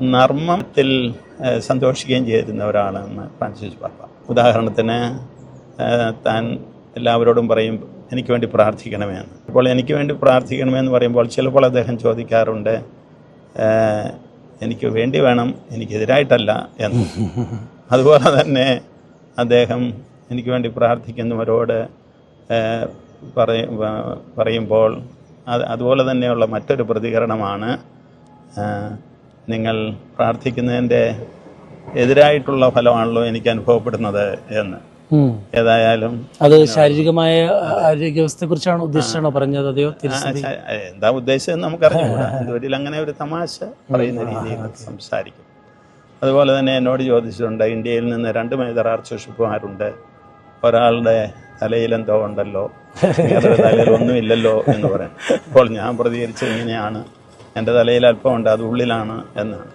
നർമ്മത്തിൽ സന്തോഷിക്കുകയും ചെയ്തിരുന്നവരാണെന്ന് ഫ്രാൻസിസ് പാപ്പ. ഉദാഹരണത്തിന് താൻ എല്ലാവരോടും പറയും എനിക്ക് വേണ്ടി പ്രാർത്ഥിക്കണമെന്ന് അപ്പോൾ എനിക്ക് വേണ്ടി പ്രാർത്ഥിക്കണമെന്ന് പറയുമ്പോൾ ചിലപ്പോൾ അദ്ദേഹം ചോദിക്കാറുണ്ട് എനിക്ക് വേണ്ടി വേണം എനിക്കെതിരായിട്ടല്ല എന്ന്. അതുപോലെ തന്നെ അദ്ദേഹം എനിക്ക് വേണ്ടി പ്രാർത്ഥിക്കുന്നവരോട് പറയുമ്പോൾ അത് അതുപോലെ തന്നെയുള്ള മറ്റൊരു പ്രതികരണമാണ് നിങ്ങൾ പ്രാർത്ഥിക്കുന്നതിന്റെ എതിരായിട്ടുള്ള ഫലമാണല്ലോ എനിക്ക് അനുഭവപ്പെടുന്നത് എന്ന്. ഏതായാലും അത് ശാരീരികമായ ആരോഗ്യാവസ്ഥയെ കുറിച്ചാണ് ഉദ്ദേശിച്ചാണോ പറഞ്ഞത്? അതെയോ എന്താ ഉദ്ദേശം നമുക്കറിയാം ഇതുവരിൽ അങ്ങനെ ഒരു തമാശ പറയുന്ന രീതിയിൽ സംസാരിക്കും. അതുപോലെ തന്നെ എന്നോട് ചോദിച്ചിട്ടുണ്ട് ഇന്ത്യയിൽ നിന്ന് രണ്ട് മേജർ ആർച്ച് ബിഷപ്പുമാരുണ്ട്. ഒരാളുടെ തലയിൽ എന്തോ ഉണ്ടല്ലോ തലയിൽ ഒന്നുമില്ലല്ലോ എന്ന് പറയാം അപ്പോൾ ഞാൻ പ്രതികരിച്ചത് ഇങ്ങനെയാണ്. എന്റെ തലയിൽ അല്പമുണ്ട് അത് ഉള്ളിലാണ് എന്നാണ്.